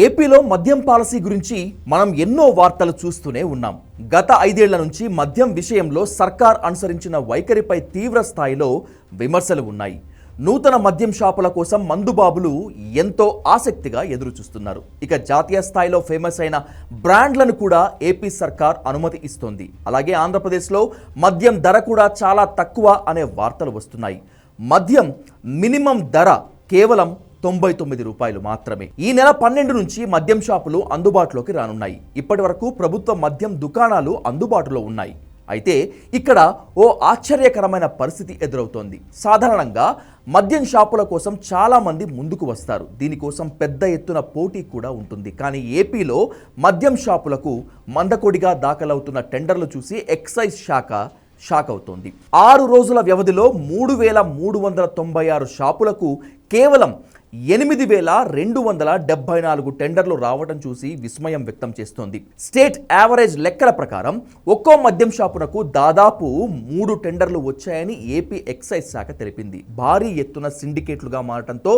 ఏపీలో మద్యం పాలసీ గురించి మనం ఎన్నో వార్తలు చూస్తూనే ఉన్నాం. గత ఐదేళ్ళ నుంచి మద్యం విషయంలో సర్కార్ అనుసరించిన వైఖరిపై తీవ్ర స్థాయిలో విమర్శలు ఉన్నాయి. నూతన మద్యం షాపుల కోసం మందుబాబులు ఎంతో ఆసక్తిగా ఎదురు చూస్తున్నారు ఇక జాతీయ స్థాయిలో ఫేమస్ అయిన బ్రాండ్లను కూడా ఏపీ సర్కార్ అనుమతి ఇస్తోంది. అలాగే ఆంధ్రప్రదేశ్లో మద్యం ధర కూడా చాలా తక్కువ అనే వార్తలు వస్తున్నాయి. మద్యం మినిమం ధర కేవలం తొంభై తొమ్మిది రూపాయలు మాత్రమే. ఈ నెల పన్నెండు నుంచి మద్యం షాపులు అందుబాటులోకి రానున్నాయి. ఇప్పటి వరకు ప్రభుత్వ మద్యం దుకాణాలు అందుబాటులో ఉన్నాయి. అయితే ఇక్కడ ఓ ఆశ్చర్యకరమైన పరిస్థితి ఎదురవుతోంది. సాధారణంగా మద్యం షాపుల కోసం చాలామంది ముందుకు వస్తారు. దీనికోసం పెద్ద ఎత్తున పోటీ కూడా ఉంటుంది. కానీ ఏపీలో మద్యం షాపులకు మందకొడిగా దాఖలవుతున్న టెండర్లు చూసి ఎక్సైజ్ శాఖ షాక్ అవుతోంది. ఆరు రోజుల వ్యవధిలో మూడు వేల మూడు వందల తొంభై ఆరు షాపులకు కేవలం ఎనిమిది వేల రెండు వందల డెబ్బై నాలుగు టెండర్లు రావడం చూసి విస్మయం వ్యక్తం చేస్తోంది. స్టేట్ యావరేజ్ లెక్కల ప్రకారం ఒక్కో మద్యం షాపునకు దాదాపు మూడు టెండర్లు వచ్చాయని ఏపీ ఎక్సైజ్ శాఖ తెలిపింది. భారీ ఎత్తున సిండికేట్లుగా మారటంతో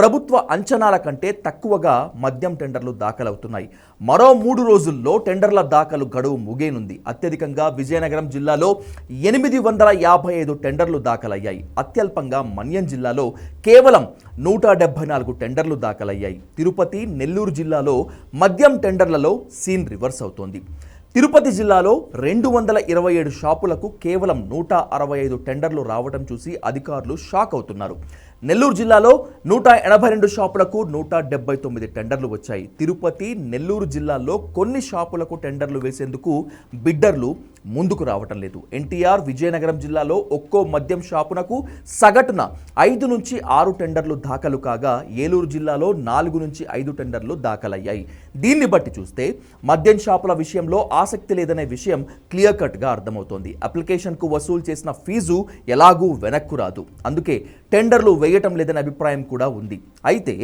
ప్రభుత్వ అంచనాల కంటే తక్కువగా మద్యం టెండర్లు దాఖలవుతున్నాయి. మరో మూడు రోజుల్లో టెండర్ల దాఖలు గడువు ముగేనుంది అత్యధికంగా విజయనగరం జిల్లాలో ఎనిమిది వందల యాభై ఐదు టెండర్లు దాఖలయ్యాయి. అత్యల్పంగా మన్యం జిల్లాలో కేవలం నూట డెబ్బై నాలుగు టెండర్లు దాఖలయ్యాయి. తిరుపతి నెల్లూరు జిల్లాలో మద్యం టెండర్లలో సీన్ రివర్స్ అవుతోంది. తిరుపతి జిల్లాలో రెండు వందల ఇరవై ఏడు షాపులకు కేవలం నూట అరవై ఐదు టెండర్లు రావడం చూసి అధికారులు షాక్ అవుతున్నారు. నెల్లూరు జిల్లాలో నూట ఎనభై రెండు షాపులకు నూట డెబ్బై తొమ్మిది టెండర్లు వచ్చాయి. తిరుపతి నెల్లూరు జిల్లాల్లో కొన్ని షాపులకు టెండర్లు వేసేందుకు బిడ్డర్లు ముందుకు రావటం లేదు. ఎన్టీఆర్ విజయనగరం జిల్లాలో ఒక్కో మద్యం షాపునకు సగటున ఐదు నుంచి ఆరు టెండర్లు దాఖలు కాగా ఏలూరు జిల్లాలో నాలుగు నుంచి ఐదు టెండర్లు దాఖలయ్యాయి. దీన్ని బట్టి చూస్తే మద్యం షాపుల విషయంలో ఆసక్తి లేదనే విషయం క్లియర్ కట్గా అర్థమవుతోంది. అప్లికేషన్కు వసూలు చేసిన ఫీజు ఎలాగూ వెనక్కు రాదు. అందుకే టెండర్లు వేయటం లేదనే అభిప్రాయం కూడా ఉంది. అయితే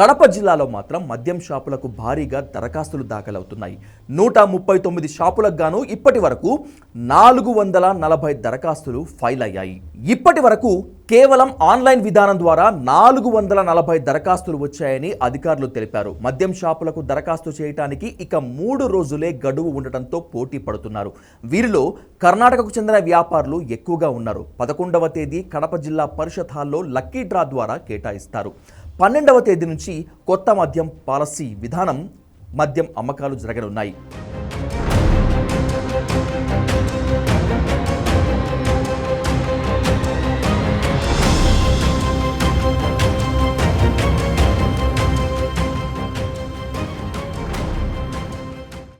కడప జిల్లాలో మాత్రం మద్యం షాపులకు భారీగా దరఖాస్తులు దాఖలవుతున్నాయి. నూట ముప్పై తొమ్మిది షాపులకు గాను ఇప్పటి వరకు నాలుగు వందల నలభై దరఖాస్తులు ఫైల్ అయ్యాయి. ఇప్పటి వరకు కేవలం ఆన్లైన్ విధానం ద్వారా నాలుగు వందల నలభై దరఖాస్తులు వచ్చాయని అధికారులు తెలిపారు. మద్యం షాపులకు దరఖాస్తు చేయడానికి ఇక మూడు రోజులే గడువు ఉండటంతో పోటీ పడుతున్నారు. వీరిలో కర్ణాటకకు చెందిన వ్యాపారులు ఎక్కువగా ఉన్నారు. పదకొండవ తేదీ కడప జిల్లా పరిషత్ హాల్లో లక్కీ డ్రా ద్వారా కేటాయిస్తారు. పన్నెండవ తేదీ నుంచి కొత్త మద్యం పాలసీ విధానం మద్యం అమ్మకాలు జరగనున్నాయి.